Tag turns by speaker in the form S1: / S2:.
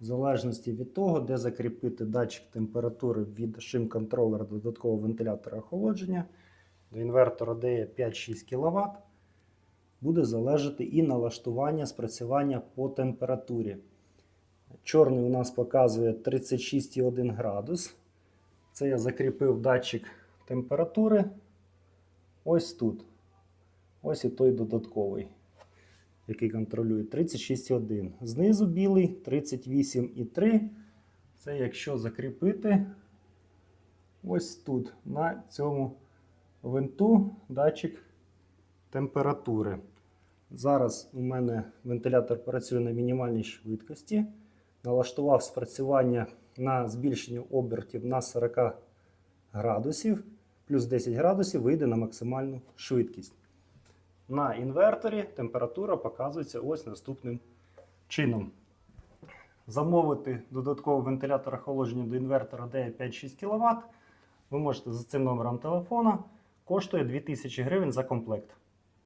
S1: В залежності від того, де закріпити датчик температури від шим-контролера додаткового вентилятора охолодження до інвертора DE 5-6 кВт, буде залежати і налаштування спрацювання по температурі. Чорний у нас показує 36,1 градус. Це я закріпив датчик температури ось тут. Ось і той додатковий, який контролює 36,1. Знизу білий 38,3. Це якщо закріпити ось тут, на цьому винту датчик температури. Зараз у мене вентилятор працює на мінімальній швидкості. Налаштував спрацювання на збільшення обертів на 40 градусів, плюс 10 градусів вийде на максимальну швидкість. На інверторі температура показується ось наступним чином. Замовити додатковий вентилятор охолодження до інвертора DE 5-6 кВт ви можете за цим номером телефона. Коштує 2000 гривень за комплект.